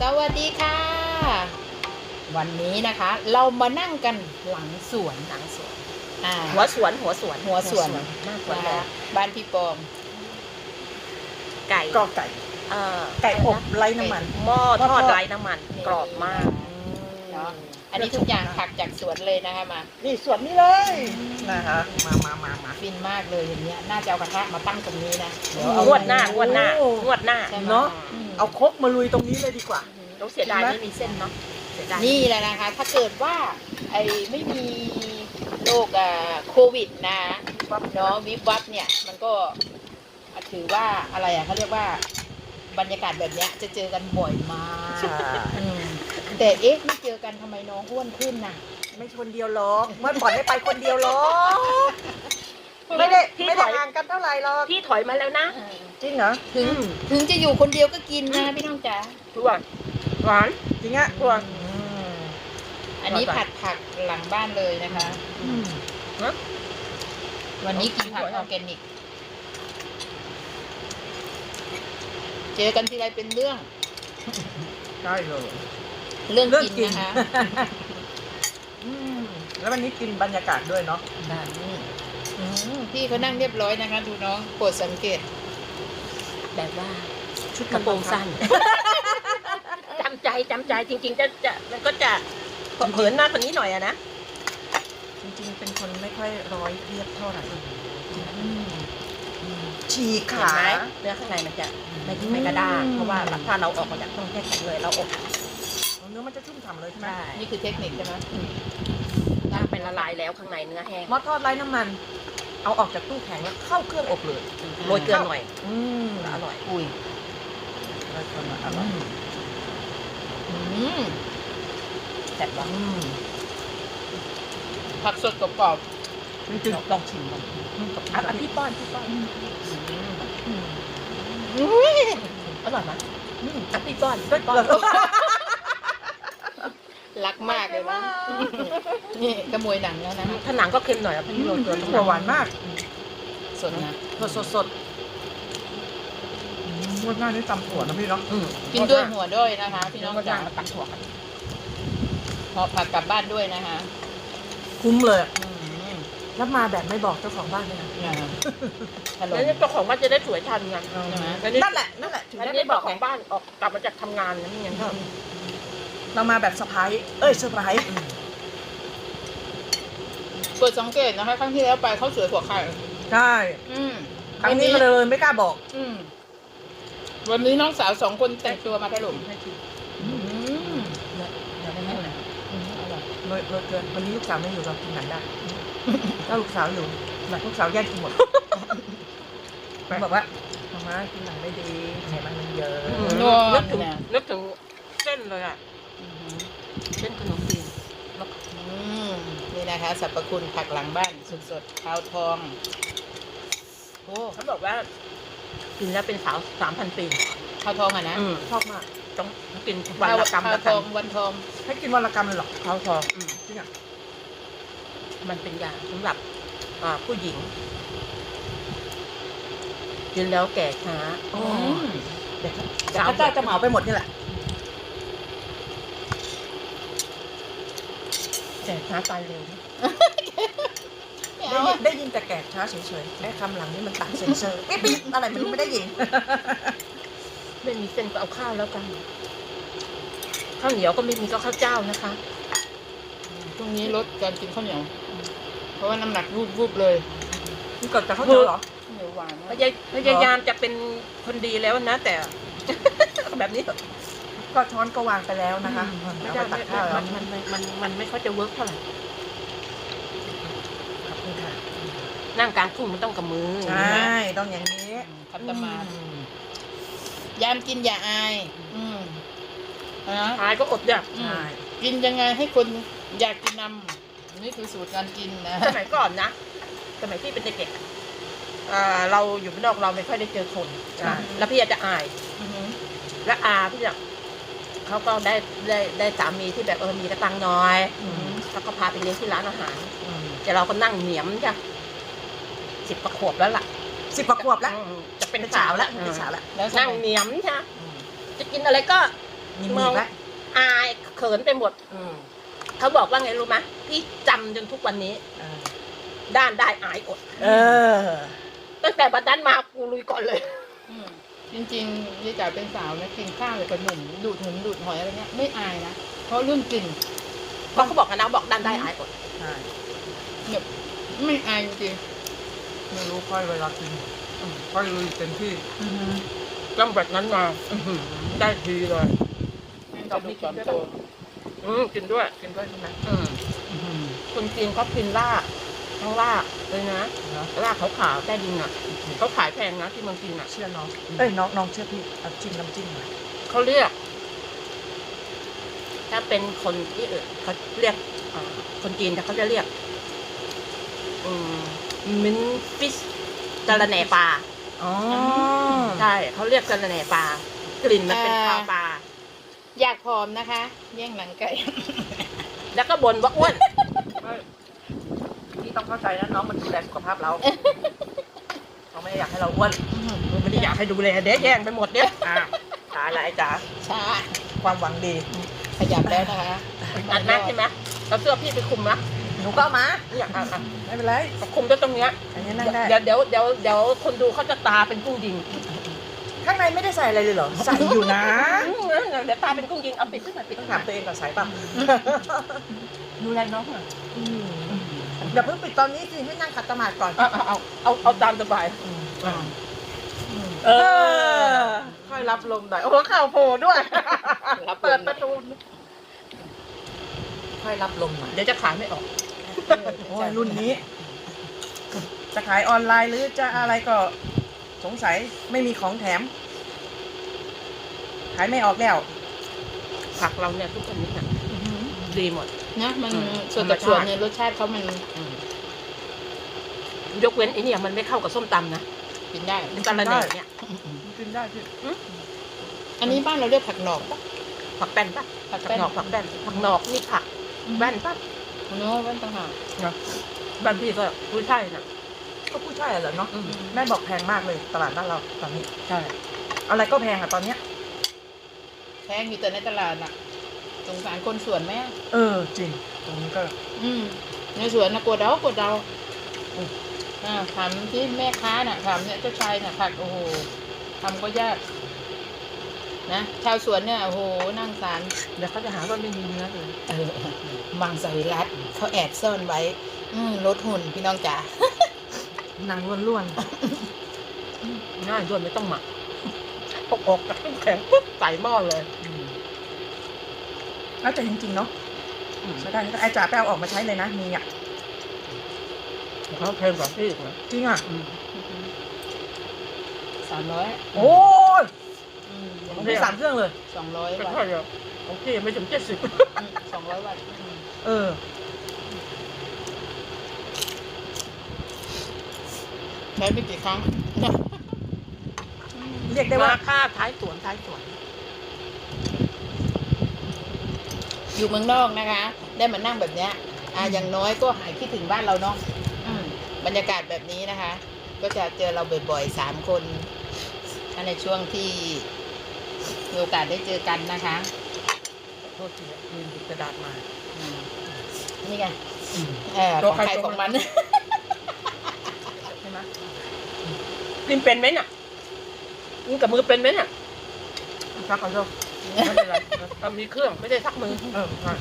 สวัสดีค่ะ วันนี้นะคะ เรามานั่งกันหลังสวนหลังสวนอ่าหัวสวนหัวสวนหัวสวนหน้าสวนนะเลคะยบ้านพี่ปองไก่ก็ไก่เอ่อไก่อบไร้น้ำมันหม้อหม้อทอดทอดไร้น้ำมันนี่กรอบมากเนาะอันนี้ทุกอย่างผักจากสวนเลยนะคะมา นี่ส่วนนี้เลยนะคะมามามามาฟินมากเลยอย่างเงี้ย น่าจะเอากระทะมาตั้งตรงนี้นะเดี๋ยวโอ้เอางวดหน้างวดหน้าโอ้งวดหน้าใช่ไหมเนาะอืม เอาครกมาลุยตรงนี้เลยดีกว่า ต้องเสียดายเห็นไหมไม่มีเส้นเนาะเสียดายนี่แหละนะคะ ถ้าเกิดว่าไอ้ไม่มีโรคอ่าโควิดนะเนาะวิบวับเนี่ย มันก็ถือว่าอะไรอะเขาเรียกว่าบรรยากาศแบบเนี้ยจะเจอกันบ่อยมากใช่อืมแต่เอ๊ะไม่เจอกันทำไมน้องอ้วนขึ้นน่ะ ไม่คนเดียวหรอกไม่ปล่อยให้ไปคนเดียวหรอก ไม่ได้พี่ไม่ถได้อยห่างกันเท่าไหร่หรอกพี่ถอยมาแล้วนะจริงเหรอถึงถึงจะอยู่คนเดียวก็กินนะพี่น้องจ๋าทุกวันหวานจริงอะตัวอืมอันนี้ผัดผักหลังบ้านเลยนะคะ อืมวันนี้กินผักออร์แกนิก เจอกันทีไรเป็นเรื่องได้เลยเรื่องเรื่องกินกินนะคะอืมแล้ววันนี้กินบรรยากาศด้วยเนาะนี่อืม พี่เขานั่งเรียบร้อยนะคะ ดูน้องโปรดสังเกต แบบว่าชุดกระโปรงสั้นจำใจจำใจจริง ๆ จะจะมันก็จะเผินมากกว่านี้หน่อยอะนะ จริงๆ เป็นคนไม่ค่อยร้อยเรียบเท่าไหร่ฉีกเห็นขาไหมเนื้อข้างในมันจะไม่ไม่กระด้างเพราะว่าถ้าเราออกมาจากต้องแช่แข็งเลยเราอบเนื้อมันจะชุ่มฉ่ำเลยใช่ไหมใช่นี่คือเทคนิคใช่ไหมถ้าเป็นละลายแล้วข้างในเนื้อแห้งหม้อทอดไร้น้ำมัน เอาออกจากตู้แข็งแล้วเข้าเครื่องอบเลยโรยเกลือหน่อย อืมอร่อย อุ้ยโรยเกลือหน่อยอร่อยอืมแซ่บว่ะอืมผักสดกรอบนี่คือลองชิมก่อนอะอะพี่ป้อนพี่ป้อนๆอุ้ยอร่อยไหมอืมอะพี่ป้อนพี่ป้อน รักมากเลยนะนี่ขโมยหนังแล้วนะถ้าหนังก็เค็มหน่อยอะพี่โรยเกลือถั่วหวานมากสดนะถั่วสดสดงวดหน้านี่ตำถั่วนะพี่เนาะอืมกินด้วยหัวด้วยนะคะ พี่น้องก็จ๋ามาตักถั่วกันพอผักกลับบ้านด้วยนะคะ คุ้มเลยอืมแล้วมาแบบไม่บอกเจ้าของบ้านเลยนะนะคะฮัลโหลแล้วนี่เจ้าของบ้านจะได้สวยทันไงใช่ไหมอันนี้นั่นแหละนั่นแหละถึงอันได้นี้ไม่บอกเจ้าขไงองบ้านออกกลับมาจากทำงานนะนี่ยัง เรามาแบบสะพายเอ้ยเซอร์ไพรส์กดสังเกตนะคะครั้งที่แล้วไปเขาสวยกว่าใครใช่อืมครั้งนี้ก็เลยไม่กล้าบอกอืมวันนี้น้องสาวสองคนแต่งตัวมาถล่มให้ชิมอืมเดี๋ยวได้ไหมนะอืมอร่อยเลยเลยเกินวันนี้ลูกสาวไม่อยู่เรากินหนังได้ถ้าลูกสาวอยู่ลูกสาวแย่งกินหมดบอกว่ามาม่ากินหนังไม่ดีไขมันมันเยอะนัวนึกถึงนะนึกถึงเส้นเลยอะอืม เส้นขนมจีนอืมนี่นะคะสรรพคุณผักหลังบ้านสดๆข้าวทองโอ้เขาบอกว่า กินแล้วเป็นสาวสามพันปีข้าวทองอะนะอืมชอบมากต้องกินวันละกรัมข้าวละทกรัองมวันทองให้กินวันละกรัมเลยเหรอข้าวทองอืมจริงอะมันเป็นยาสำหรับอ่าผู้หญิง กินแล้วแก่ช้าอ๋อมเดี๋ยวเดี๋ยวพระเจ้าจะเหมาไปหมดนี่แหละ แก่ช้าตายเร็วไม่ได้เอายิอะนได้ยินแต่แก่ช้าเฉยๆไอ้คำหลังนี่มันตัดเซ็นเซอร์ปิ๊บปิ๊บอะไรไม่รู้ไม่ได้ยิน ไม่มีเส้นก็เอาข้าวแล้วกัน ข้าวเหนียวก็ไม่มีก็ข้าวเจ้านะคะ ช่วงนี้ลดการกินข้าวเหนียว เพราะว่าน้ำหนักวูบๆเลยนี่เกิดจากเขาเจอเหรอข้าวเหนียวหวานพยายพยายามจะเป็นคนดีแล้วนะแต่แบบนี้ ก็ช้อนก็วางไปแล้วนะคะไม่เอาได้ไปตักข้าวแล้วมันมันมันมันมันไม่ค่อยจะเวิร์กเท่าไหร่ขอบคุณค่ะนั่งกลางทุ่งมันต้องกับมือใช่ต้องอย่างนี้คัตตามาดอืมยามกินอย่าอายอืมนะตายก็อดเนี่ยอืมใช่กินยังไงให้คนอยากกินนำนี่คือสูตรการกินนะสมัยก่อนนะสมัยพี่เป็นเด็กๆอะอ่าเราอยู่บ้านนอกเราไม่ค่อยได้เจอคนใช่แล้วพี่อาจจะอายอือหือและอาพี่เนี่ย เขาก็ได้ได้ได้สามีที่แบบเออมีกระตังน้อยอืมแล้วก็พาไปเลี้ยงที่ร้านอาหารอืมแต่เราก็นั่งเหนียมจ้ะสิบประขวบแล้วล่ะสิบกว่าขวบแล้วอืมจะเป็นเป็นสาสาววแล้แล้ววเป็นสาวแล้วแล้วสนั่งมัยเหนียมจ้ะจะกินอะไรก็มีมีไหมอายเขินไปหมดอืมเขาบอกว่าไงรู้ไหมพี่จำจนทุกวันนี้เออด้านได้อายอดเออตั้งแต่บัดนั้นมากูลุยก่อนเลยอืม จริงๆยายจ๋าเป็นสาวนะกินข้าวเลยกับหนุ่มดูดหนุนดูดหอยอะไรเงี้ยไม่อายนะเพราะเรื่องกลิ่นเพราะเขาบอกกันนะบอกด้านได้อายอดใช่แบบไม่อายจริงไม่รู้ค่อยเวลากินอืมค่อยลุยเต็มที่ตั้งแบบนั้นมาอื้อหือได้ทีเลยๆแม่งกับลูกตอนโตอืมกินด้วยกินด้วยใช่ไหมอืมอื้อหือคนจีนเขากินลาบ ทั้งลาบเลยนะเนอะลาบขาวๆใต้ดินอะเขาขายแพงนะที่เมืองจีนอะ เชื่อน้องเอ้ยน้องน้องเชื่อพี่เอาจิ้มน้ำจิ้มหน่อยเขาเรียก ถ้าเป็นคนที่อื่นเขาเรียกเอ่อคนจีนแต่เขาจะเรียก อืมมินฟิชจระแหน่ปลาอ๋อใช่เขาเรียกจระแหน่ปลากลิ่นมันเป็นคาวปลาอยากผอมนะคะ แย่งหนังไก่ แล้วก็บนว่าอ้วนพี่ ต้องเข้าใจนะน้องมันดูแลสุขภาพเราเขาไม่ได้อยากให้เราอ้วนไม่ได้อยากให้ดูแลเด็กแย่งไปหมดเนี่ยอะตายละไอ้จ๋าช้าความหวังดีขยับแล้วนะคะอัดแม็กใช่ไหมเราเสื้อพี่ไปคุมนะหนูก็เอามาเนี่ยอะอะไม่เป็นไรคุมด้วยตรงเนี้ยอันนี้นั่งได้เดี๋ยวเดี๋ยวเดี๋ยวเดี๋ยวคนดูเขาจะตาเป็นกุ้งยิง ข้างในไม่ได้ใส่อะไรเลยเหรอ ใส่อยู่นะอืมเดี๋ยวตาเป็นกุ้งยิงเอาปิดขึ้นมาปิดต้อขึ้งนถามมาตัวเองก่อนใส่ป่ะดูแลน้องหน่อย อย่าเพิ่งปิดตอนนี้สิให้นั่งขัดสมาธิก่อนเอาเอาเอาเอาตามสบาย เออ ค่อยรับลมหน่อยโอ้โหข่าวโผล่ด้วยรับเปิดลปมระตูค่อยรับลมหน่อยเดี๋ยวจะขายไม่ออก โอ้ยรุ่นนี้ จะขายออนไลน์หรือจะอะไรก็สงสัยไม่มีของแถม ขายไม่ออกแล้ว ผักเราเนี่ยทุกชนิดน่ะดีหมด นะมันอืมส่วนกับธรรมชาติส่วนเนี่ยรสชาติเขามันยกเว้นไอ้เนี่ยมันไม่เข้ากับส้มตำนะกินได้จระแหน่เนี่ยกินได้พี่อันนี้บ้านเราเรียกผักหนอกปะผักแป้นปะผักผักแป้นหนอกผักแป้นผักหนอกนี่ผักแป้นปะโน้บ้านต่างหากบ้านพี่ก็กุ้ยช่ายน่ะก็ผู้ชายเหรอเนาะอืมแม่บอกแพงมากเลยตลาดบ้านเราตอนนี้ ใช่อะไรก็แพงอะตอนเนี้ยแพงอยู่แต่ในตลาดน่ะ สงสารคนสวนแม่เออ จริง ตรงนี้ก็ อืม ในสวนนะกลัวเดากลัวเดาอืมอ่าถามที่แม่ค้าน่ะถามเนี่ยเจ้าชายน่ะผักโอ้โหทำก็ยากนะชาวสวนเนี่ยโอ้โหนั่งสารเดี๋ยวเขาจะหาว่าไม่มีเนื้อเลยเออมังสวิรัตเขาแอบซ่อนไว้ อืมลดหุ่นพี่น้องจ๋าหนังล้วนง่ายด้วยไม่ต้องหมักพกออกจากแข็งปุ๊บใส่หม้อเลย ๆแล้วแต่จริงๆเนาะอืมใช้ได้ใช้ได้ไอ้จ๋าไปเอาออกมาใช้เลยนะมีอะเขาเพลงกว่าพี่อีกนะจริงอะสามร้อยโอ้ยผมมีสามเครื่องเลยสองร้อยไม่วัตค่อยต์เยอะของพี่ไม่ถึงเจ็ดสิบสองร้อยวัตต์อืมเออ ใช้ไปกี่ครั้ง เรียกได้มาว่าค่าท้ายสวนท้ายสวน อยู่เมืองนอกนะคะ ได้มานั่งแบบเนี้ยอ่าอย่างน้อยก็หายคิดถึงบ้านเราเนาะอืมบรรยากาศแบบนี้นะคะ ก็จะเจอเราบ่อยๆสามคนถ้าในช่วงที่มีโอกาสได้เจอกันนะคะโทษทีลืมหยิบกระดาษมาอืมนี่ไงเออขตัวองใครใครตัวของมัมันนใช่ไหมกินเป็นไหมน่ะกินกับมือเป็นไหมน่ะซักเอาเถอะ ไม่เป็นไรเรามีเครื่องไม่ได้ซักมือเออใช่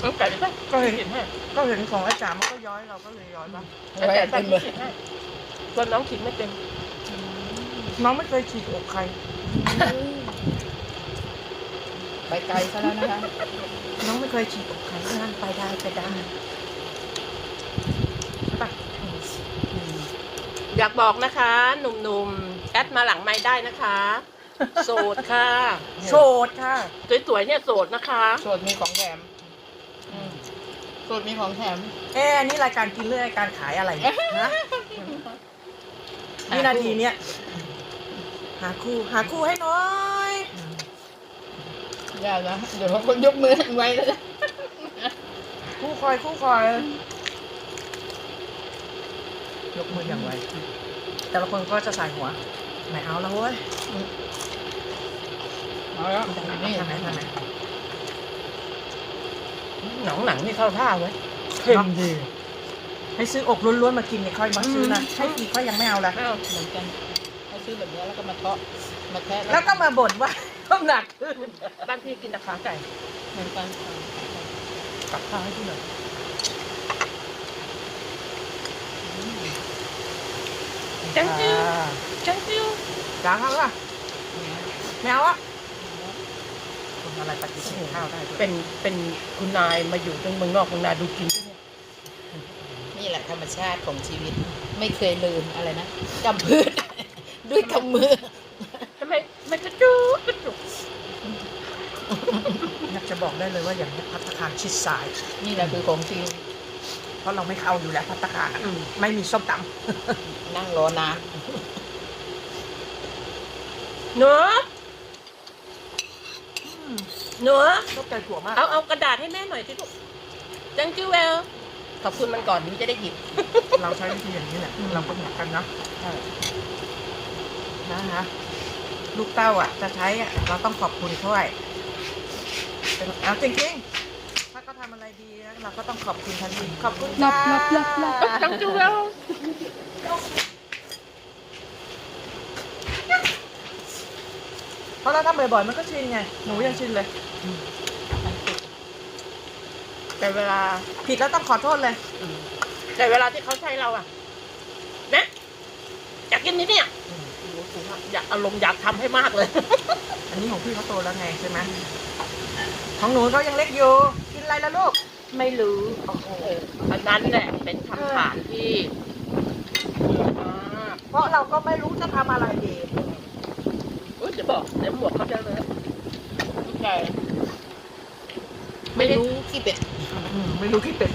เอาไก่ไปก็เห็นกินให้ก็เห็นของไอ้จ๋ามันก็ย้อยเราก็เลยย้อยบ้างแต่แต่แต่พี่กินให้ส่วนน้องกินไม่เป็นน้องไม่เคยฉีดอกใครไปไกลซะแล้วนะคะน้องไม่เคยฉีดอกใครนั่นไปได้ไปได้ใช่ปะอยากบอกนะคะ หนุ่มๆแอดมาหลังไม่ได้นะคะ โสดค่ะโชดค่ะสวยๆเนี่ยโสดนะคะโสดมีของแถมอืมโสดมีของแถม เอ๊ะอันนี่รายการกินเรื่องรายการขายอะไรเนี่ยนะวินาทีเนี้ยหาคู่หาคู่ให้หน้อยอย่านะเดี๋ยวคนยกมือไว้แล้วนะคู่คอยคู่คอย ยกมืออย่างไวแต่ละคนก็จะใส่หัว ไม่เอาแล้วเว้ย เอาเอาแล้วนี่ทำไมทำไมหนังหนังนี่เข้าท่าไว้ยเค็มดีให้ซื้ออกล้วนๆมากินเนี่ยค่อยมาซื้อนะอืมให้ฟรีค่อยยังไม่เอาละไม่เอาเหมือนกันให้ซื้อแบบนี้แล้วก็มาเทาะมาแทะแล้วก็มาบ่นว่าน้ำหนักขึ้นบ้านพี่กินแต่ขาไก่เหมือนกันกับข้าวให้พี่หน่อย Thank you จังจิ้ว จ้าข้าวป่ะไม่เอาอะคนอะไรปฏิเสธข้าวได้ด้วยเป็นเป็นคุณนายมาอยู่ตรงเมืองนอกคุณนายดูกินที่เนี่ยนี่แหละธรรมชาติของชีวิต ไม่เคยลืมอะไรนะกำพืช ด้วยกำมือทำไมมันกระจุกกระจุกอยากจะบอกได้เลยว่าอย่างนี้พัตตาคารชิดซ้าย นี่แหละคือของจริงเพราะเราไม่เข้าอยู่แล้วพัตตาคารอะอืมไม่มีส้มตนั่งรอนาน เนื้อำเนื้อชอบใจถั่วมาก เอาเอากระดาษให้แม่หน่อยสิลูกจังจิ้วเวลขอบคุณมันก่อนมันจะได้หยิบ เราใช้วิธีอย่างนี้แหละ เราก็เหมือนกันนะนะคะลูกเต้าอะ จะใช้อะ เราต้องขอบคุณเขาไว้เป็นเอาจริงๆ ถ้าเขาทำอะไรดีนะเราก็ต้องขอบคุณทันทีขอบคุณค่ะจังจิ้วเวล เพราะเราทำบ่อยๆ มันก็ชินไง หนูยังชินเลย แต่เวลา ผิดแล้วต้องขอโทษเลย แต่เวลาที่เขาใช้เราอะนะอยากกินนี่เนี่ยโอ้โหถูกมากอยากอารมณ์อยากทำให้มากเลย อันนี้ของพี่เขาโตแล้วไงใช่ไหมของหนูเขายังเล็กอยู่ กินอะไรละลูก ไม่รู้โอ้โหอันนั้นแหละเป็นคำถามที่มากเพราะเราก็ไม่รู้จะทำอะไรดีอุ้ย จะบอกเดี๋ยวหมวกเขาจะเลยใช่ไม่รู้ที่เป็ดอืมไม่รู้ขี้เป็ด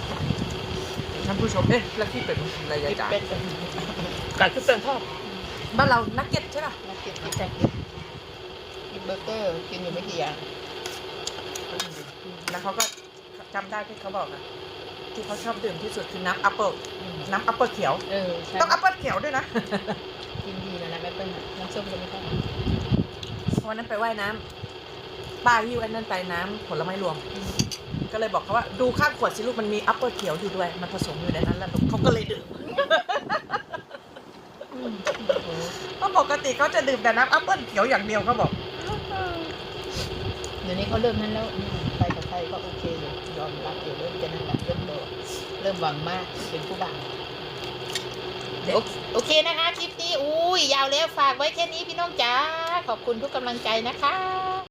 ท่านผู้ชมเอ๊ะแล้วขี้เป็ดมันกินอะไรยายจ๋าเป็ดไก่คือเป็นทอดบ้านเรานักเก็ตใช่ป่ะนักเก็ตกินแต่กินเบอร์เกอร์กินอยู่ไม่กี่อย่างแล้วเขาก็จำได้ที่เขาบอกอะที่เขาชอบดื่มที่สุดคือน้ำแอปเปิลน้ำแอปเปิลเขียวเออใช่ต้องแอปเปิลเขียวด้วยนะกินดีนะนะแม่เปิ้ลน่ะน้ำส้มก็ไม่ต้อง วันนั้นไปว่ายน้ำป้าหิ้วไอ้นั่นไปน้ำผลไม้รวม ก็เลยบอกเขาว่าดูข้างขวดสิลูกมันมีแอปเปิลเขียวอยู่ด้วย มันผสมอยู่ในนั้นแล้วลูกเขาก็เลยดื่มเพราะปกติเขาจะดื่มแต่น้ำแอปเปิลเขียวอย่างเดียวเขาบอก เดี๋ยวนี้เขาเริ่มนั้นแล้วอืมไปกับใครก็โอเคอยู่ยอมรับอยู่เริ่มจะนั่นแหละเริ่มโดดเริ่มหวังมากเป็นผู้บ่าวโอเค โอเคนะคะ คลิปนี้ อุ้ยยาวแล้วฝากไว้แค่นี้พี่น้องจ๋าขอบคุณทุกกำลังใจนะคะ